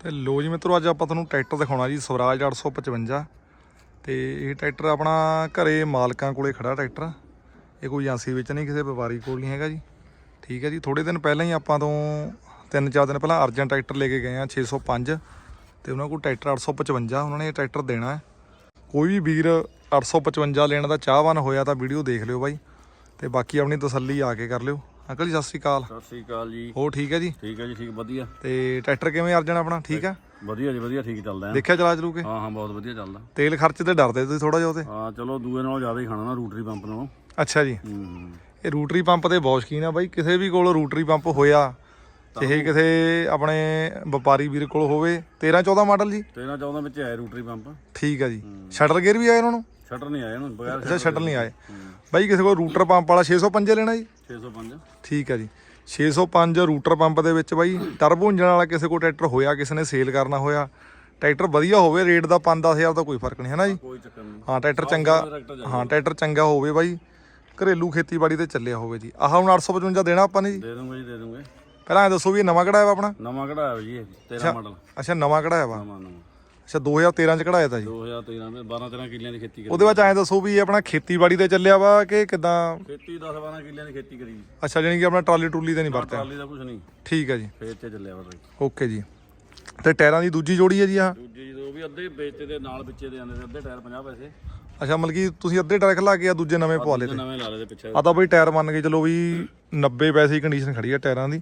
ਤੇ ਲੋ ਜੀ ਮਿੱਤਰੋ, ਅੱਜ ਆਪਾਂ ਤੁਹਾਨੂੰ ਟਰੈਕਟਰ ਦਿਖਾਉਣਾ ਜੀ, ਸਵਰਾਜ 855 ਤੇ ਇਹ ਟਰੈਕਟਰ ਆਪਣਾ ਘਰੇ ਮਾਲਕਾਂ ਕੋਲੇ ਖੜਾ ਟਰੈਕਟਰ। ਇਹ ਕੋਈ ਏਜੰਸੀ ਵਿੱਚ ਨਹੀਂ, ਕਿਸੇ ਵਪਾਰੀ ਕੋਲ ਨਹੀਂ ਹੈਗਾ ਜੀ। ਠੀਕ ਹੈ ਜੀ ਥੋੜੇ ਦਿਨ ਪਹਿਲਾਂ ਹੀ ਆਪਾਂ ਤੋਂ ਤਿੰਨ ਚਾਰ ਦਿਨ ਪਹਿਲਾਂ ਅਰਜਨ ਟਰੈਕਟਰ ਲੈ ਕੇ ਗਏ ਆ 605 ਤੇ ਉਹਨਾਂ ਕੋਲ ਟਰੈਕਟਰ 855 ਉਹਨਾਂ ਨੇ ਇਹ ਟਰੈਕਟਰ ਦੇਣਾ ਹੈ। ਕੋਈ ਵੀ ਵੀਰ 855 ਲੈਣ ਦਾ ਚਾਹਵਾਨ ਹੋਇਆ ਤਾਂ ਵੀਡੀਓ ਦੇਖ ਲਿਓ ਬਾਈ। ਤੇ ਬਾਕੀ ਆਪਣੀ ਤਸੱਲੀ ਆ ਕੇ ਕਰ ਲਿਓ। ਅੰਕਲ ਜੀ ਸਤਿ ਸ਼੍ਰੀ ਅਕਾਲ। ਸਤਿ ਸ੍ਰੀ ਅਕਾਲ ਜੀ। ਹੋ ਠੀਕ ਹੈ ਜੀ? ਠੀਕ ਹੈ ਜੀ ਠੀਕ ਵਧੀਆ। ਤੇ ਟਰੈਕਟਰ ਕਿਵੇਂ ਅਰਜਨ ਆਪਣਾ? ਠੀਕ ਹੈ ਵਧੀਆ ਜੀ ਵਧੀਆ ਠੀਕ ਚੱਲਦਾ ਹੈ। ਦੇਖਿਆ ਚਲਾ ਚਲੂ ਕੇ? ਹਾਂ ਹਾਂ ਬਹੁਤ ਵਧੀਆ ਚੱਲਦਾ। ਤੇਲ ਖਰਚ ਤੇ ਡਰਦੇ ਤੁਸੀਂ ਥੋੜਾ ਜਿਹਾ ਉਹਤੇ ਹਾਂ ਚਲੋ ਦੂਏ ਨਾਲੋਂ ਜ਼ਿਆਦਾ ਹੀ ਖਾਣਾ ਨਾ ਰੂਟਰੀ ਪੰਪ ਨਾਲੋਂ। ਅੱਛਾ ਜੀ। ਹੂੰ। ਇਹ ਰੂਟਰੀ ਪੰਪ ਤੇ ਬਹੁਤ ਸ਼ਕੀਨ ਆ ਬਾਈ। ਕਿਸੇ ਵੀ ਕੋਲ ਰੂਟਰੀ ਪੰਪ ਹੋਇਆ ਚਾਹੇ ਕਿਸੇ ਆਪਣੇ ਵਪਾਰੀ ਵੀਰ ਕੋਲ ਹੋਵੇ। 13 14 ਮਾਡਲ ਜੀ? 13 14 ਵਿੱਚ ਆਇਆ ਰੂਟਰੀ ਪੰਪ। ਠੀਕ ਆ ਜੀ। ਸ਼ਟਰ ਗੇਅਰ ਵੀ ਆਏ ਉਹਨਾਂ ਨੂੰ? ਸ਼ਟਰ ਨਹੀਂ ਆਇਆ ਇਹਨੂੰ ਬਗੈਰ ਅੱਛਾ ਸ਼ਟਰ ਨਹੀਂ ਆਏ। ਬਾਈ ਕਿਸੇ ਕੋਲ ਰੂਟਰ ਪੰਪ ਵਾਲਾ 605 ਲੈਣਾ ਜੀ? 605 ਠੀਕ ਆ ਜੀ। 605 ਰੂਟਰ ਪੰਪ ਦੇ ਵਿੱਚ ਬਾਈ ਟਰਬੋ ਇੰਜਨ ਵਾਲਾ ਕਿਸੇ ਕੋਲ ਟਰੈਕਟਰ ਹੋਇਆ ਕਿਸੇ ਨੇ ਸੇਲ ਕਰਨਾ ਹੋਇਆ। ਟਰੈਕਟਰ ਵਧੀਆ ਹੋਵੇ ਰੇਟ ਦਾ 5-10000 ਦਾ ਕੋਈ ਫ਼ਰਕ ਨਹੀਂ ਹੈ ਨਾ ਜੀ? ਕੋਈ ਚੱਕਰ ਨਹੀਂ। ਹਾਂ ਟਰੈਕਟਰ ਚੰਗਾ ਹਾਂ ਟਰੈਕਟਰ ਚੰਗਾ ਹੋਵੇ ਬਾਈ। ਘਰੇਲੂ ਖੇਤੀਬਾੜੀ ਤੇ ਚੱਲਿਆ ਹੋਵੇ ਜੀ। ਆਹ ਹੁਣ 855 ਦੇਣਾ ਆਪਾਂ ਨੇ ਜੀ। ਦੇ ਦੂੰਗੇ ਜੀ ਦੇ ਦੂੰਗੇ। ਪਹਿਲਾਂ ਇਹ ਦੱਸੋ ਵੀ ਨਵਾਂ ਕਢਾਇਆ ਵਾ ਆਪਣਾ? ਨਵਾਂ ਕਢਾਇਆ ਜੀ ਇਹ 13 ਮਾਡਲ। ਅੱਛਾ ਨਵਾਂ ਕਢਾਇਆ ਵਾ? ਨਵਾਂ ਨਵਾਂ। ਅੱਛਾ 2013 ਚ ਕਢਾਇਆ ਤਾ ਜੀ। 2013 ਦੇ 12 13 ਕਿੱਲਿਆਂ ਦੀ ਖੇਤੀ ਕਰੀ। ਉਹਦੇ ਵਿੱਚ ਐਂ ਦੱਸੋ ਵੀ ਇਹ ਆਪਣਾ ਖੇਤੀਬਾੜੀ ਤੇ ਚੱਲਿਆ ਵਾ ਕਿ ਕਿਦਾਂ? ਖੇਤੀ 10 12 ਕਿੱਲਿਆਂ ਦੀ ਖੇਤੀ ਕਰੀ। ਅੱਛਾ ਜਾਨੀ ਕਿ ਆਪਣਾ ਟਰਾਲੀ ਟਰੂਲੀ ਤੇ ਨਹੀਂ ਵਰਤਿਆ? ਟਰਾਲੀ ਦਾ ਕੁਝ ਨਹੀਂ। ਠੀਕ ਹੈ ਜੀ। ਖੇਤ ਤੇ ਚੱਲਿਆ ਵਾ ਬਾਈ। ਓਕੇ ਜੀ। ਤੇ ਟਾਇਰਾਂ ਦੀ ਦੂਜੀ ਜੋੜੀ ਹੈ ਜੀ ਆਹ? ਦੂਜੇ ਜਦੋਂ ਉਹ ਵੀ ਅੱਧੇ ਵੇਚਦੇ ਦੇ ਨਾਲ ਵਿੱਚੇ ਦੇ ਆਉਂਦੇ ਸੀ ਅੱਧੇ ਟਾਇਰ 50 ਪੈਸੇ। ਅੱਛਾ ਮਤਲਬ ਕਿ ਤੁਸੀਂ ਅੱਧੇ ਟਾਇਰ ਖਲਾ ਕੇ ਆ ਦੂਜੇ ਨਵੇਂ ਪਵਾ ਲਏ ਤੇ। ਨਵੇਂ ਲਾ ਲਏ ਦੇ ਪਿੱਛੇ। ਆ ਤਾਂ ਬਈ ਟਾਇਰ ਮੰਨ ਕੇ ਚਲੋ ਵੀ 90 ਪੈਸੇ ਦੀ ਕੰਡੀਸ਼ਨ ਖੜੀ ਹੈ ਟਾਇਰਾਂ ਦੀ।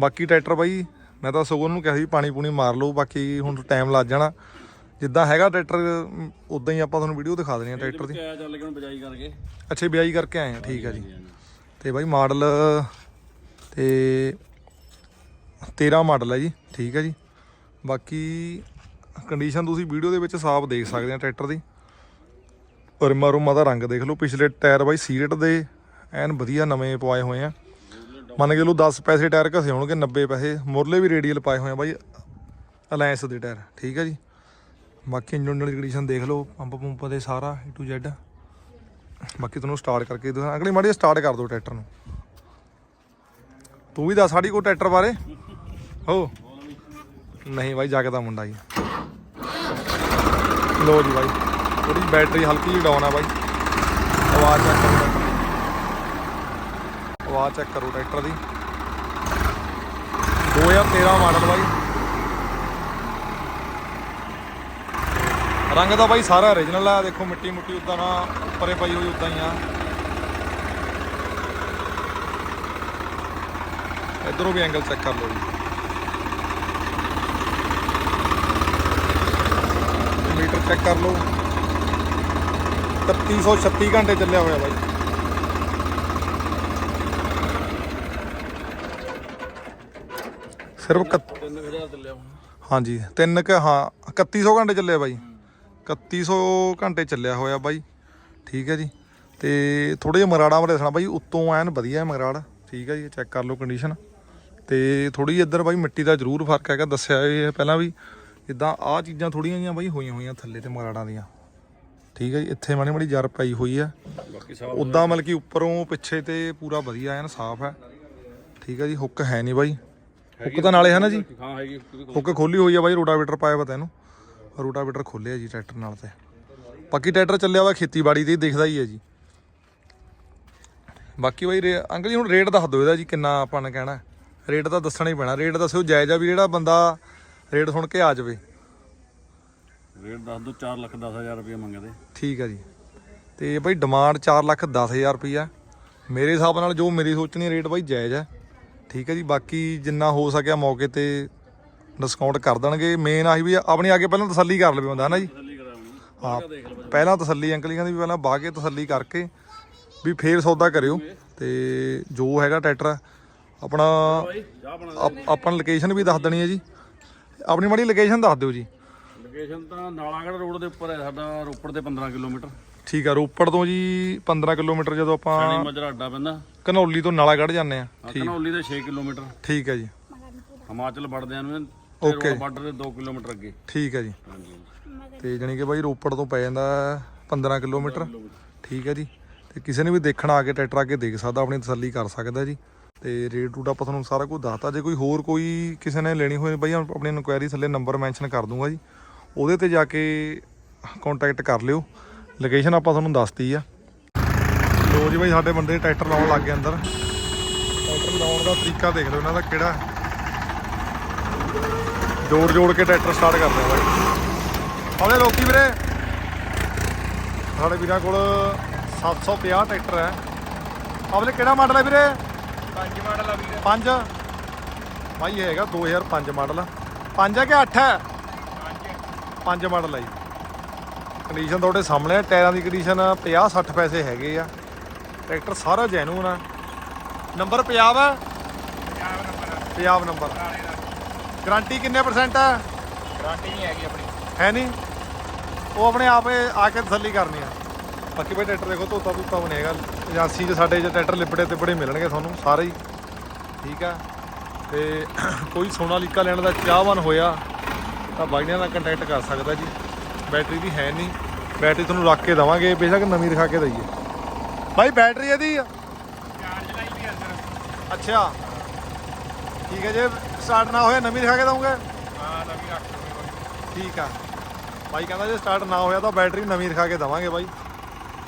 ਬਾਕੀ ਟਰੈਕਟਰ ਬਾਈ ਮੈਂ ਤਾਂ ਸਗੋਂ ਨੂੰ ਕਿਹਾ ਸੀ ਪਾਣੀ ਪੂਣੀ ਮਾਰ ਲਓ ਬਾਕੀ ਹੁਣ ਟਾਈਮ ਲੱਗ ਜਾਣਾ। ਜਿੱਦਾਂ ਹੈਗਾ ਟਰੈਕਟਰ ਉਦਾਂ ਹੀ ਆਪਾਂ ਤੁਹਾਨੂੰ ਵੀਡੀਓ ਦਿਖਾ ਦੇਣੀ ਆ ਟਰੈਕਟਰ ਦੀ। ਕਿਆ ਚੱਲ ਕੇ ਹੁਣ ਬਜਾਈ ਕਰਕੇ? ਅੱਛੇ ਆਏ ਆ ਠੀਕ ਆ ਜੀ। ਤੇ ਬਾਈ ਮਾਡਲ ਤੇ 13 ਮਾਡਲ ਹੈ ਜੀ ਠੀਕ ਹੈ ਜੀ। ਬਾਕੀ ਕੰਡੀਸ਼ਨ ਤੁਸੀਂ ਵੀਡੀਓ ਦੇ ਵਿੱਚ ਸਾਫ਼ ਦੇਖ ਸਕਦੇ ਆ ਟਰੈਕਟਰ ਦੀ। ਰਿਮਾ ਰੁਮਾ ਦਾ ਰੰਗ ਦੇਖ ਲਓ ਪਿਛਲੇ ਟਾਇਰ ਬਾਈ ਸੀਰਟ ਦੇ ਐਨ ਵਧੀਆ ਨਵੇਂ ਪਵਾਏ ਹੋਏ ਆ। ਮੰਨ ਕੇ ਲਓ 10 ਪੈਸੇ ਟਾਇਰ ਘਸੇ ਹੋਣਗੇ 90 ਪੈਸੇ, ਮੁਰਲੇ ਵੀ ਰੇਡੀਅਲ ਪਾਏ ਹੋਏ ਆ ਬਾਈ ਅਲਾਇੰਸ ਦੇ ਟਾਇਰ, ਠੀਕ ਹੈ ਜੀ। ਬਾਕੀ ਇੰਜਨ ਦੀ ਕੰਡੀਸ਼ਨ ਦੇਖ ਲਓ, ਪੰਪ ਪੰਪ ਦੇ ਸਾਰਾ, A to Z ਬਾਕੀ ਤੁਹਾਨੂੰ ਸਟਾਰਟ ਕਰਕੇ ਦਿਖਾ ਅਗਲੀ ਮਾੜੀ ਸਟਾਰਟ ਕਰ ਦਿਓ ਟਰੈਕਟਰ ਨੂੰ। ਤੂੰ ਵੀ ਦੱਸ ਸਾਡੀ ਕੋ ਟਰੈਕਟਰ ਬਾਰੇ। ਹੋ। ਨਹੀਂ ਬਾਈ ਜਾਗਦਾ ਮੁੰਡਾ ਜੀ। ਲੋ ਜੀ ਬਾਈ ਥੋੜੀ ਬੈਟਰੀ ਹਲਕੀ ਜਿਹੀ ਡਾਊਨ ਆ ਬਾਈ। ਆਵਾਜ਼ ਚੈੱਕ ਕਰੋ ਆਵਾਜ਼ ਚੈੱਕ ਕਰੋ ਟਰੈਕਟਰ ਦੀ। 2013 ਮਾਡਲ ਬਾਈ। ਰੰਗ ਦਾ ਬਾਈ ਸਾਰਾ origignal ਆ, ਦੇਖੋ ਮਿੱਟੀ ਮੁੱਟੀ ਉਦਾਂ ਨਾ, ਉੱਪਰੇ ਪਈ ਹੋਈ ਉਦਾਂ ਹੀ ਆ। ਇਧਰੋਂ ਵੀ ਐਂਗਲ ਚੈੱਕ ਕਰ ਲਓ ਜੀ। ਮੀਟਰ ਚੈੱਕ ਕਰ ਲਓ। 3136 ਘੰਟੇ ਚੱਲਿਆ ਹੋਇਆ ਬਾਈ। ਸਿਰਫ ਇਕੱਤ- 3000 ਚੱਲਿਆ ਹੁਣ। ਹਾਂਜੀ ਤਿੰਨ ਕ ਹਾਂ 3100 ਘੰਟੇ ਚੱਲਿਆ ਬਾਈ। 3100 ਘੰਟੇ ਚੱਲਿਆ ਹੋਇਆ ਬਾਈ। ਠੀਕ ਹੈ ਜੀ। ਤੇ ਥੋੜੇ ਜਿਹਾ ਮਰਾੜਾ ਮਰੇ ਦੱਸਣਾ ਬਾਈ ਉੱਤੋਂ ਐਨ ਵਧੀਆ ਹੈ ਮਰਾੜ। ਠੀਕ ਹੈ ਜੀ ਚੈੱਕ ਕਰ ਲਓ ਕੰਡੀਸ਼ਨ ਤੇ ਥੋੜੀ ਇੱਧਰ ਬਾਈ ਮਿੱਟੀ ਦਾ ਜ਼ਰੂਰ ਫ਼ਰਕ ਹੈਗਾ ਦੱਸਿਆ ਇਹ ਪਹਿਲਾਂ ਵੀ। ਜਿੱਦਾਂ ਆਹ ਚੀਜ਼ਾਂ ਥੋੜੀਆਂ ਜਿਹੀਆਂ ਬਾਈ ਹੋਈਆਂ ਹੋਈਆਂ ਥੱਲੇ ਤੇ ਮਰਾੜਾਂ ਦੀਆਂ। ਠੀਕ ਹੈ ਜੀ ਇੱਥੇ ਮਾੜੀ ਮਾੜੀ ਜਰ ਪਈ ਹੋਈ ਆ ਉਦਾਂ ਮਤਲਬ ਕਿ ਉੱਪਰੋਂ ਪਿੱਛੇ ਤੇ ਪੂਰਾ ਵਧੀਆ ਐਨ ਸਾਫ਼ ਹੈ। ਠੀਕ ਹੈ ਜੀ ਹੁੱਕ ਹੈ ਨਹੀਂ ਬਾਈ। ਹੁੱਕ ਤਾਂ ਨਾਲੇ ਹੈ ਨਾ ਜੀ? ਹਾਂ ਹੈਗੀ ਹੁੱਕ ਖੋਲੀ। ਹੋਈ ਆ ਬਾਈ ਰੋਟਾਵੇਟਰ ਪਾਇਆ ਵਾ ਤੈਨੂੰ ਰੋਟਾਵੇਟਰ ਖੋਲਿਆ ਜੀ ਟਰੈਕਟਰ ਨਾਲ ਤੇ। ਬਾਕੀ ਟਰੈਕਟਰ ਚੱਲਿਆ ਵਾ ਖੇਤੀਬਾੜੀ ਤੇ ਦਿਖਦਾ ਹੀ ਹੈ ਜੀ। ਬਾਕੀ ਬਾਈ ਅੰਕਲ ਜੀ ਹੁਣ ਰੇਟ ਦੱਸ ਦਿਓ ਇਹਦਾ ਜੀ ਕਿੰਨਾ ਆਪਾਂ ਨੇ ਕਹਿਣਾ। ਰੇਟ ਤਾਂ ਦੱਸਣਾ ਹੀ ਪੈਣਾ। ਰੇਟ ਦੱਸਿਓ ਜਾਇਜ਼ ਆ ਵੀ ਜਿਹੜਾ ਬੰਦਾ ਰੇਟ ਸੁਣ ਕੇ ਆ ਜਾਵੇ। ਰੇਟ ਦੱਸ ਦੋ 4 ਲੱਖ 10000 ਰੁਪਏ ਮੰਗਦੇ। ਠੀਕ ਆ ਜੀ। ਤੇ ਬਾਈ ਡਿਮਾਂਡ 4 ਲੱਖ 10000 ਰੁਪਈਆ। ਮੇਰੇ ਹਿਸਾਬ ਨਾਲ ਜੋ ਮੇਰੀ ਸੋਚਣੀ ਰੇਟ ਬਾਈ ਜਾਇਜ਼ ਹੈ ਠੀਕ ਹੈ ਜੀ ਬਾਕੀ ਜਿੰਨਾ ਹੋ ਸਕਿਆ ਮੌਕੇ ਤੇ ਡਿਸਕਾਊਂਟ ਕਰ ਦੇਣਗੇ। ਮੇਨ ਆਹੀ ਵੀ ਆਪਣੀ ਆ ਕੇ ਪਹਿਲਾਂ ਤਸੱਲੀ ਕਰ ਲਵੇ ਬੰਦਾ ਹਨਾ ਜੀ? ਤਸੱਲੀ ਕਰਾਉਣੀ ਹਾਂ ਪਹਿਲਾਂ ਤਸੱਲੀ ਅੰਕਲ ਜੀ ਕਹਿੰਦੇ ਵੀ ਪਹਿਲਾਂ ਬਾਹ ਕੇ ਤਸੱਲੀ ਕਰਕੇ ਵੀ ਫੇਰ ਸੌਦਾ ਕਰਿਓ। ਤੇ ਜੋ ਹੈਗਾ ਟਰੈਕਟਰ ਆਪਣਾ ਭਾਈ ਚਾਹ ਬਣਾ ਆਪ- ਆਪਾਂ ਲੋਕੇਸ਼ਨ ਵੀ ਦੱਸ ਦੇਣੀ ਹੈ ਜੀ। ਆਪਣੀ ਮਾੜੀ ਲੋਕੇਸ਼ਨ ਦੱਸ ਦਿਓ ਜੀ। ਲੋਕੇਸ਼ਨ ਤਾਂ ਨਾਲਾਗੜ੍ਹ ਰੋਡ ਦੇ ਉੱਪਰ ਹੈ ਸਾਡਾ ਰੋਪੜ ਦੇ 15 ਕਿਲੋਮੀਟਰ। ਠੀਕ ਆ ਰੋਪੜ ਤੋਂ ਜੀ 15 ਕਿਲੋਮੀਟਰ ਜਦੋਂ ਆਪਾਂ ਸੈਣੀ ਮਜਰਾ ਅੱਡਾ ਪੈਂਦਾ। ਘਨੌਲੀ ਤੋਂ ਨਾਲਾਗੜ੍ਹ ਜਾਂਦੇ ਆ। ਕਨੌਲੀ ਦੇ 6 ਕਿਲੋਮੀਟਰ। ਠੀਕ ਹੈ ਜੀ। ਹਿਮਾਚਲ ਵੜਦਿਆਂ ਨੂੰ Okay. ਬਾਰਡਰ ਦੇ 2 ਕਿਲੋਮੀਟਰ ਅੱਗੇ। ਠੀਕ ਹੈ ਜੀ। ਹਾਂਜੀ। ਤੇ ਜਾਣੀ ਕਿ ਬਾਈ ਰੋਪੜ ਤੋਂ ਪੈ ਜਾਂਦਾ 15 ਕਿਲੋਮੀਟਰ। ਠੀਕ ਹੈ ਜੀ। ਤੇ ਕਿਸੇ ਨੇ ਵੀ ਦੇਖਣਾ ਆ ਕੇ ਟਰੈਕਟਰ ਆ ਕੇ ਦੇਖ ਸਕਦਾ ਆਪਣੀ ਤਸੱਲੀ ਕਰ ਸਕਦਾ ਜੀ। ਤੇ ਰੇਟ ਰੂਟ ਆਪਾਂ ਤੁਹਾਨੂੰ ਸਾਰਾ ਕੁਝ ਦੱਸਤਾ। ਜੇ ਕੋਈ ਹੋਰ ਕੋਈ ਕਿਸੇ ਨੇ ਲੈਣੀ ਹੋਵੇ ਬਾਈ ਆਪਣੀ ਇਨਕੁਆਇਰੀ ਥੱਲੇ ਨੰਬਰ ਮੈਂਸ਼ਨ ਕਰ ਦੂੰਗਾ ਜੀ। ਉਹਦੇ ਤੇ ਜਾ ਕੇ ਕੰਟੈਕਟ ਕਰ ਲਿਓ। ਲੋਕੇਸ਼ਨ ਆਪਾਂ ਤੁਹਾਨੂੰ ਦੱਸਤੀ ਆ। ਲੋ ਜੀ ਬਾਈ ਸਾਡੇ ਬੰਦੇ ਟਰੈਕਟਰ ਲਾਉਣ ਲੱਗ ਗਏ ਅੰਦਰ। ਟਰੈਕਟਰ ਲਾਉਣ ਦਾ ਤਰੀਕਾ ਦੇਖ ਲਓ ਇਹਨਾਂ ਦਾ ਕਿਹੜਾ। ਜੋੜ ਜੋੜ ਕੇ ਟਰੈਕਟਰ ਸਟਾਰਟ ਕਰਦੇ ਆ ਬਾਈ। ਆਲੇ ਲੋਕੀ ਵੀਰੇ। ਸਾਡੇ ਵੀਰਾਂ ਕੋਲ 750 ਟਰੈਕਟਰ ਹੈ। ਆਵਲੇ ਕਿਹੜਾ ਮਾਡਲ ਹੈ ਵੀਰੇ? ਪੰਜ ਮਾਡਲ ਆ ਵੀਰੇ। ਪੰਜ। ਭਾਈ ਇਹ ਹੈਗਾ 2005 ਮਾਡਲ ਪੰਜ ਹੈ ਕਿ 8 ਹੈ? ਪੰਜ। ਮਾਡਲ ਹੈ ਜੀ। ਕੰਡੀਸ਼ਨ ਤੁਹਾਡੇ ਸਾਹਮਣੇ ਹੈ ਟਾਇਰਾਂ ਦੀ ਕੰਡੀਸ਼ਨ 50 60 ਪੈਸੇ ਹੈਗੇ ਆ। ਟਰੈਕਟਰ ਸਾਰਾ ਜੈਨੂਨ ਆ। ਨੰਬਰ ਪੰਜਾਬ ਹੈ Punjab number Punjab number guarantee ਕਿੰਨੇ ਪਰਸੈਂਟ ਹੈ ਗਾਰੰਟੀ ਨਹੀਂ ਹੈਗੀ ਆਪਣੀ। ਹੈ ਨਹੀਂ? ਉਹ ਆਪਣੇ ਆਪ ਆ ਕੇ ਤਸੱਲੀ ਕਰਨੀ ਆ। ਬਾਕੀ ਬਈ ਟਰੈਕਟਰ ਦੇਖੋ ਧੋਤਾ ਧੁੱਤਾ ਬਣੇਗਾ। ਏਜੰਸੀ 'ਚ ਸਾਡੇ 'ਚ ਟਰੈਕਟਰ ਲਿਬੜੇ ਤੇ ਬੜੇ ਮਿਲਣਗੇ ਤੁਹਾਨੂੰ ਸਾਰੇ ਹੀ। ਠੀਕ ਆ? ਤੇ ਕੋਈ ਸੋਨਾਲੀਕਾ ਲੈਣ ਦਾ ਚਾਹਵਾਨ ਹੋਇਆ ਤਾਂ ਬਾਈਆਂ ਨਾਲ ਕੰਟੈਕਟ ਕਰ ਸਕਦਾ ਜੀ। ਬੈਟਰੀ ਦੀ ਹੈ ਨਹੀਂ। ਬੈਟਰੀ ਤੁਹਾਨੂੰ ਰੱਖ ਕੇ ਦਵਾਂਗੇ ਬੇਸ਼ੱਕ ਨਵੀਂ ਦਿਖਾ ਕੇ ਦਈਏ। ਬਾਈ ਬੈਟਰੀ ਇਹਦੀ ਆ। ਚਾਰਜ ਲਾਈ ਵੀ ਅੰਦਰ। ਅੱਛਾ। ਠੀਕ ਹੈ ਜੇ ਸਟਾਰਟ ਨਾ ਹੋਇਆ ਨਵੀਂ ਦਿਖਾ ਕੇ ਦਵਾਂਗੇ ਹਾਂ ਨਵੀਂ ਰੱਖ ਲਓ ਠੀਕ ਆ। ਬਾਈ ਕਹਿੰਦਾ ਜੇ ਸਟਾਰਟ ਨਾ ਹੋਇਆ ਤਾਂ ਬੈਟਰੀ ਨਵੀਂ ਦਿਖਾ ਕੇ ਦਵਾਂਗੇ ਬਾਈ।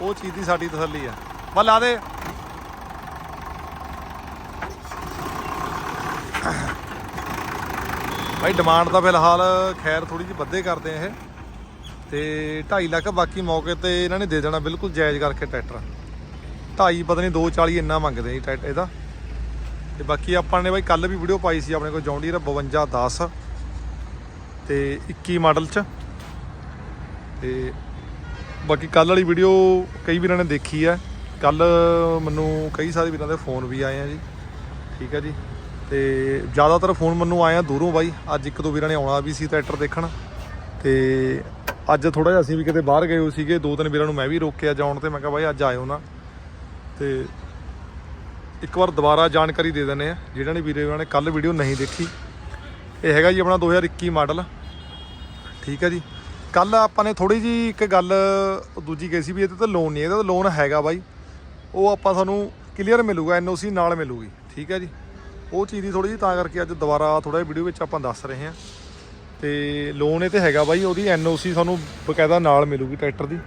ਉਹ ਚੀਜ਼ ਦੀ ਸਾਡੀ ਤਸੱਲੀ ਆ। ਬਸ ਲਾ ਦੇ। ਬਾਈ ਡਿਮਾਂਡ ਤਾਂ ਫਿਲਹਾਲ ਖੈਰ ਥੋੜੀ ਜਿਹੀ ਵੱਧੇ ਕਰਦੇ ਆ ਇਹ। ਤੇ 2.5 ਲੱਖ ਬਾਕੀ ਮੌਕੇ ਤੇ ਇਹਨਾਂ ਨੇ ਦੇ ਦੇਣਾ, ਬਿਲਕੁਲ ਜਾਇਜ਼ ਕਰਕੇ ਟਰੈਕਟਰ। 2.5 ਪਤਾ ਨਹੀਂ 240 ਇੰਨਾ ਮੰਗਦੇ ਜੀ ਟਰੈਕਟਰ ਇਹਦਾ। ਤੇ ਬਾਕੀ ਆਪਾਂ ਨੇ ਬਾਈ ਕੱਲ ਵੀ ਵੀਡੀਓ ਪਾਈ ਸੀ, ਆਪਣੇ ਕੋਲ ਜੌਂਡੀਅਰ 5210 ਤੇ 21 ਮਾਡਲ ਚ। ਤੇ ਬਾਕੀ ਕੱਲ ਵਾਲੀ ਵੀਡੀਓ ਕਈ ਵੀਰਾਂ ਨੇ ਦੇਖੀ ਆ। ਕੱਲ ਮੈਨੂੰ ਕਈ ਸਾਰੇ ਵੀਰਾਂ ਦੇ ਫੋਨ ਵੀ ਆਏ ਆ ਜੀ। ਠੀਕ ਆ ਜੀ। ਤੇ ਜ਼ਿਆਦਾਤਰ ਫੋਨ ਮੈਨੂੰ ਆਏ ਆ ਦੂਰੋਂ ਬਾਈ। ਅੱਜ ਇੱਕ ਦੋ ਵੀਰਾਂ ਨੇ ਆਉਣਾ ਵੀ ਸੀ ਟਰੈਕਟਰ ਦੇਖਣ। ਤੇ ਅੱਜ ਥੋੜਾ ਜਿਹਾ ਅਸੀਂ ਵੀ ਕਿਤੇ ਬਾਹਰ ਗਏ ਹੋ ਸੀਗੇ, ਦੋ ਤਿੰਨ ਵੀਰਾਂ ਨੂੰ ਮੈਂ ਵੀ ਰੋਕਿਆ ਜਾਣ ਤੇ, ਮੈਂ ਕਿਹਾ ਬਾਈ ਅੱਜ ਆਇਓ ਨਾ। ਤੇ ਇੱਕ ਵਾਰ ਦੁਬਾਰਾ ਜਾਣਕਾਰੀ ਦੇ ਦਿੰਦੇ ਆ ਜਿਹੜਾ ਨੇ ਵੀਰੇ ਉਹਨਾਂ ਨੇ ਕੱਲ ਵੀਡੀਓ ਨਹੀਂ ਦੇਖੀ। ਇਹ ਹੈਗਾ ਜੀ ਆਪਣਾ 2021 ਮਾਡਲ ਠੀਕ ਹੈ ਜੀ। ਕੱਲ ਆਪਾਂ ਨੇ ਥੋੜੀ ਜੀ ਇੱਕ ਗੱਲ ਦੂਜੀ ਕਹੀ ਸੀ ਵੀ ਇਹਦੇ ਤੇ ਲੋਨ ਨਹੀਂ, ਇਹਦਾ ਲੋਨ ਹੈਗਾ ਬਾਈ। ਉਹ ਆਪਾਂ ਤੁਹਾਨੂੰ ਕਲੀਅਰ ਮਿਲੂਗਾ ਐਨਓਸੀ ਨਾਲ ਮਿਲੂਗੀ। ਠੀਕ ਹੈ ਜੀ। ਉਹ ਚੀਜ਼ ਦੀ ਥੋੜੀ ਜੀ ਤਾਂ ਕਰਕੇ ਅੱਜ ਦੁਬਾਰਾ ਥੋੜਾ ਜਿਹਾ ਵੀਡੀਓ ਵਿੱਚ ਆਪਾਂ ਦੱਸ ਰਹੇ ਹਾਂ। ਤੇ ਲੋਨ ਇਹ ਤੇ ਹੈਗਾ ਬਾਈ, ਉਹਦੀ ਐਨਓਸੀ ਤੁਹਾਨੂੰ ਬਕਾਇਦਾ ਨਾਲ ਮਿਲੂਗੀ ਟਰੈਕਟਰ ਦੀ।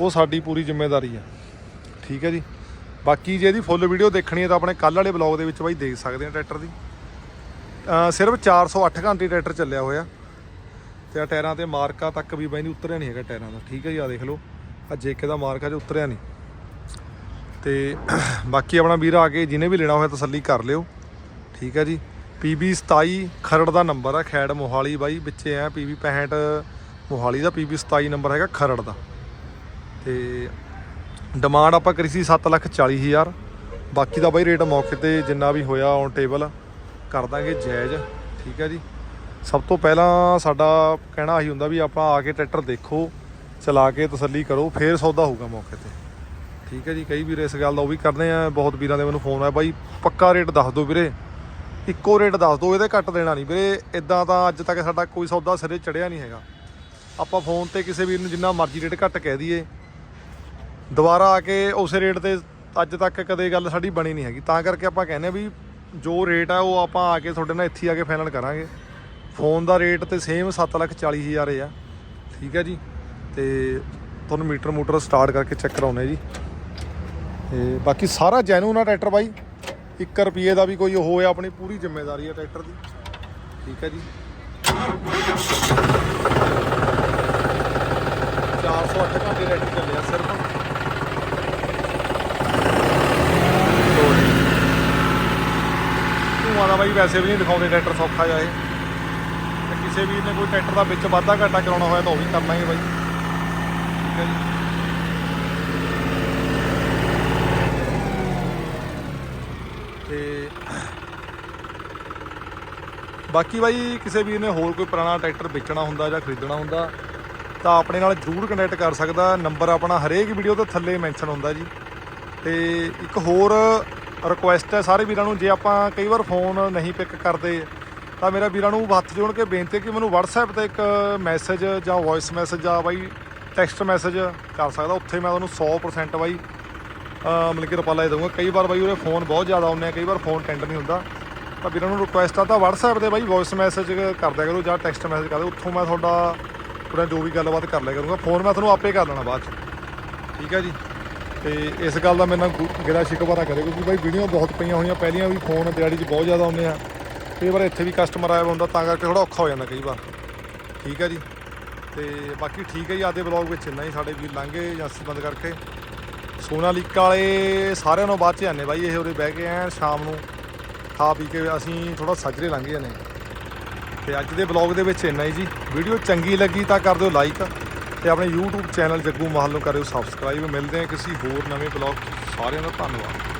ਉਹ ਸਾਡੀ ਪੂਰੀ ਜ਼ਿੰਮੇਵਾਰੀ ਆ। ਠੀਕ ਹੈ ਜੀ? ਬਾਕੀ ਜੇ ਇਹਦੀ ਫੁੱਲ ਵੀਡੀਓ ਦੇਖਣੀ ਹੈ ਤਾਂ ਆਪਣੇ ਕੱਲ ਵਾਲੇ ਬਲੌਗ ਦੇ ਵਿੱਚ ਬਾਈ ਦੇਖ ਸਕਦੇ ਆ ਟਰੈਕਟਰ ਦੀ। ਅਹ ਸਿਰਫ 408 ਘੰਟੇ ਟਰੈਕਟਰ ਚੱਲਿਆ ਹੋਇਆ। ਤੇ ਆ ਟਾਇਰਾਂ ਤੇ ਮਾਰਕਾ ਤੱਕ ਵੀ ਬਾਈ ਨਹੀਂ ਉਤਰਿਆ ਨਹੀਂ ਹੈਗਾ ਟਾਇਰਾਂ ਦਾ। ਠੀਕ ਹੈ ਜੀ? ਆ ਦੇਖ ਲਓ। ਆ ਜੇਕੇ ਦਾ ਮਾਰਕਾ ਜੇ ਉਤਰਿਆ ਨਹੀਂ। ਤੇ ਬਾਕੀ ਆਪਣਾ ਵੀਰ ਆ ਕੇ ਜਿਹਨੇ ਵੀ ਲੈਣਾ ਹੋਇਆ ਤਸੱਲੀ ਕਰ ਲਿਓ। ਠੀਕ ਹੈ ਜੀ? PB 27 ਖਰੜ ਦਾ ਨੰਬਰ ਆ, ਖੈੜ ਮੋਹਾਲੀ ਬਾਈ, ਵਿੱਚੇ ਆ PB 65 ਮੋਹਾਲੀ ਦਾ PB 27 ਨੰਬਰ ਹੈਗਾ ਖਰੜ ਦਾ। ਤੇ ਡਿਮਾਂਡ ਆਪਾਂ ਕਰੀ ਸੀ 7 ਲੱਖ 40 ਹਜ਼ਾਰ। ਬਾਕੀ ਦਾ ਬਾਈ ਰੇਟ ਮੌਕੇ ਤੇ ਜਿੰਨਾ ਵੀ ਹੋਇਆ ਔਨ ਟੇਬਲ ਕਰ ਦਾਂਗੇ ਜਾਇਜ਼, ਠੀਕ ਹੈ ਜੀ। ਸਭ ਤੋਂ ਪਹਿਲਾਂ ਸਾਡਾ ਕਹਿਣਾ ਆਹੀ ਹੁੰਦਾ ਵੀ ਆਪਾਂ ਆ ਕੇ ਟਰੈਕਟਰ ਦੇਖੋ, ਚਲਾ ਕੇ ਤਸੱਲੀ ਕਰੋ, ਫੇਰ ਸੌਦਾ ਹੋਊਗਾ ਮੌਕੇ ਤੇ। ਠੀਕ ਹੈ ਜੀ, ਕਈ ਵੀਰ ਇਸ ਗੱਲ ਦਾ ਉਹ ਵੀ ਕਰਦੇ ਆ, ਬਹੁਤ ਵੀਰਾਂ ਦੇ ਮੈਨੂੰ ਫੋਨ ਆਇਆ, ਬਾਈ ਪੱਕਾ ਰੇਟ ਦੱਸ ਦਿਓ ਵੀਰੇ। ਇੱਕੋ ਰੇਟ ਦੱਸ ਦਿਓ, ਇਹਦੇ ਘੱਟ ਦੇਣਾ ਨਹੀਂ ਵੀਰੇ। ਇਦਾਂ ਤਾਂ ਅੱਜ ਤੱਕ ਸਾਡਾ ਕੋਈ ਸੌਦਾ ਸਿਰੇ ਚੜਿਆ ਨਹੀਂ ਹੈਗਾ। ਆਪਾਂ ਫੋਨ ਤੇ ਕਿਸੇ ਵੀਰ ਨੂੰ ਜਿੰਨਾ ਮਰਜ਼ੀ ਰੇਟ ਘੱਟ ਕਹਿ ਦਈਏ। ਦੁਬਾਰਾ ਆ ਕੇ ਉਸੇ ਰੇਟ ਤੇ ਅੱਜ ਤੱਕ ਕਦੇ ਗੱਲ ਸਾਡੀ ਬਣੀ ਨਹੀਂ ਹੈਗੀ। ਤਾਂ ਕਰਕੇ ਆਪਾਂ ਕਹਿੰਦੇ ਆ ਵੀ ਜੋ ਰੇਟ ਆ, ਉਹ ਆਪਾਂ ਆ ਕੇ ਤੁਹਾਡੇ ਨਾਲ ਇੱਥੇ ਆ ਕੇ ਫਾਈਨਲ ਕਰਾਂਗੇ। ਫੋਨ ਦਾ ਰੇਟ ਤੇ ਸੇਮ 740000 ਆ। ਠੀਕ ਹੈ ਜੀ? ਤੇ ਤੁਹਾਨੂੰ ਮੀਟਰ ਮੂਟਰ ਸਟਾਰਟ ਕਰਕੇ ਚੈੱਕ ਕਰਾਉਨੇ ਜੀ। ਤੇ ਬਾਕੀ ਸਾਰਾ ਜੈਨੂਨ ਆ ਟਰੈਕਟਰ ਬਾਈ। 1 ਰੁਪਏ ਦਾ ਵੀ ਕੋਈ ਉਹ ਹੋਇਆ ਆਪਣੀ ਪੂਰੀ ਜ਼ਿੰਮੇਵਾਰੀ ਹੈ ਟਰੈਕਟਰ ਦੀ। ਠੀਕ ਹੈ ਜੀ। 408 ਘੰਟੇ ਰੈਡੀ ਚੱਲਿਆ ਸਿਰਫ। ਧੂਆਂ ਦਾ ਬਾਈ ਵੈਸੇ ਵੀ ਨਹੀਂ ਦਿਖਾਉਂਦੇ ਟਰੈਕਟਰ ਸੌਖਾ ਜਾਏ ਇਹ। ਕਿਸੇ ਵੀ ਨੇ ਕੋਈ ਟਰੈਕਟਰ ਦਾ ਵਿੱਚ ਵਾਧਾ ਘਾਟਾ ਕਰਾਉਣਾ ਹੋਇਆ ਤਾਂ ਉਹ ਵੀ ਕਰਨਾ ਲਾਂਗੇ ਬਾਈ। ਠੀਕ ਹੈ ਜੀ। ਬਾਕੀ ਬਾਈ, ਕਿਸੇ ਵੀਰ ਨੇ ਹੋਰ ਕੋਈ ਪੁਰਾਣਾ ਟਰੈਕਟਰ ਵੇਚਣਾ ਹੁੰਦਾ ਜਾਂ ਖਰੀਦਣਾ ਹੁੰਦਾ, ਤਾਂ ਆਪਣੇ ਨਾਲ ਜਰੂਰ ਕਨੈਕਟ ਕਰ ਸਕਦਾ। ਨੰਬਰ ਆਪਣਾ ਹਰੇਕ ਵੀਡੀਓ ਦੇ ਥੱਲੇ ਮੈਂਸ਼ਨ ਹੁੰਦਾ ਜੀ। ਤੇ ਇੱਕ ਹੋਰ ਰਿਕੁਐਸਟ ਹੈ, ਸਾਰੇ ਵੀਰਾਂ ਨੂੰ ਜੇ ਆਪਾਂ ਕਈ ਵਾਰ ਫੋਨ ਨਹੀਂ ਪਿਕ ਕਰਦੇ, ਤਾਂ ਮੇਰਾ ਵੀਰਾਂ ਨੂੰ ਹੱਥ ਜੋੜ ਕੇ ਬੇਨਤੀ ਕਿ ਮੈਨੂੰ WhatsApp ਤੇ ਇੱਕ ਮੈਸੇਜ ਜਾਂ ਵੌਇਸ ਮੈਸੇਜ ਜਾਂ ਬਾਈ ਟੈਕਸਟ ਮੈਸੇਜ ਕਰ ਸਕਦਾ। ਉੱਥੇ ਮੈਂ ਤੁਹਾਨੂੰ 100% ਬਾਈ, ਅਹ ਮਤਲਬ ਕਿ ਰੁਪਾਲਾ ਦਊਂਗਾ। ਕਈ ਵਾਰ ਬਾਈ ਉਹਦੇ ਫੋਨ ਬਹੁਤ ਜ਼ਿਆਦਾ ਆਉਂਦੇ ਆ, ਕਈ ਵਾਰ ਫੋਨ ਟੈਂਡਰ ਨਹੀਂ ਹੁੰਦਾ। ਤਾਂ ਵੀਰਾਂ ਨੂੰ ਰਿਕੁਐਸਟ ਆ, ਤਾਂ WhatsApp ਤੇ ਬਾਈ ਵੌਇਸ ਮੈਸੇਜ ਕਰ ਦਿਆ ਕਰੋ ਜਾਂ ਟੈਕਸਟ ਮੈਸੇਜ ਕਰ ਦਿਓ। ਉੱਥੋਂ ਮੈਂ ਤੁਹਾਡਾ ਪੂਰਾ ਜੋ ਵੀ ਗੱਲਬਾਤ ਕਰ ਲਿਆ ਕਰੂੰਗਾ। ਫੋਨ ਮੈਂ ਤੁਹਾਨੂੰ ਆਪੇ ਕਰ ਲੈਣਾ ਬਾਅਦ ਚ। ਠੀਕ ਹੈ ਜੀ? ਤੇ ਇਸ ਗੱਲ ਦਾ ਮੇਰੇ ਨਾਲ ਗੁ- ਗਿਲਾ ਸ਼ਿਕਵਾ ਕਰੇ ਕਿਉਂਕਿ ਬਾਈ ਵੀਡੀਓ ਬਹੁਤ ਪਈਆਂ ਹੋਈਆਂ। ਪਹਿਲੀਆਂ ਵੀ ਫੋਨ ਦਿਹਾੜੀ 'ਚ ਬਹੁਤ ਜ਼ਿਆਦਾ ਆਉਂਦੇ ਆ। ਕਈ ਵਾਰ ਇੱਥੇ ਵੀ ਕਸਟਮਰ ਆਇਆ ਹੁੰਦਾ, ਤਾਂ ਕਰਕੇ ਥੋੜਾ ਔਖਾ ਹੋ ਜਾਂਦਾ ਕਈ ਵਾਰ। ਠੀਕ ਹੈ ਜੀ? ਤੇ ਬਾਕੀ ਠੀਕ ਹੈ ਜੀ, ਆਦੇ ਬਲੌਗ ਵਿੱਚ ਇੰਨਾ ਹੀ। ਸਾਡੇ ਵੀਰ ਲੰਘੇ ਏਜੰਸੀ ਬੰਦ ਕਰਕੇ। ਸੋਨਾਲੀਕਾ ਵਾਲੇ ਸਾਰਿਆਂ ਨੂੰ ਬਾਅਦ ਚ ਆਨੇ ਬਾਈ, ਇਹ ਉਰੇ ਬਹਿ ਕੇ ਐਨ ਸ਼ਾਮ ਨੂੰ। ਖਾ ਪੀ ਕੇ ਅਸੀਂ ਥੋੜਾ ਸੱਜਰੇ ਲੰਘ ਨੇ। ਤੇ ਅੱਜ ਦੇ ਬਲੌਗ ਦੇ ਵਿੱਚ ਇੰਨਾ ਹੀ ਜੀ। ਵੀਡੀਓ ਚੰਗੀ ਲੱਗੀ ਤਾਂ ਕਰ ਦਿਓ ਲਾਈਕ ਤੇ ਆਪਣੇ YouTube ਚੈਨਲ ਜੱਗੂ ਮਾਹਲ ਨੂੰ ਕਰਿਓ ਸਬਸਕ੍ਰਾਈਬ ਮਿਲਦੇ ਹਾਂ ਕਿਸੇ ਹੋਰ ਨਵੇਂ ਬਲੌਗ ਸਾਰਿਆਂ ਦਾ ਧੰਨਵਾਦ।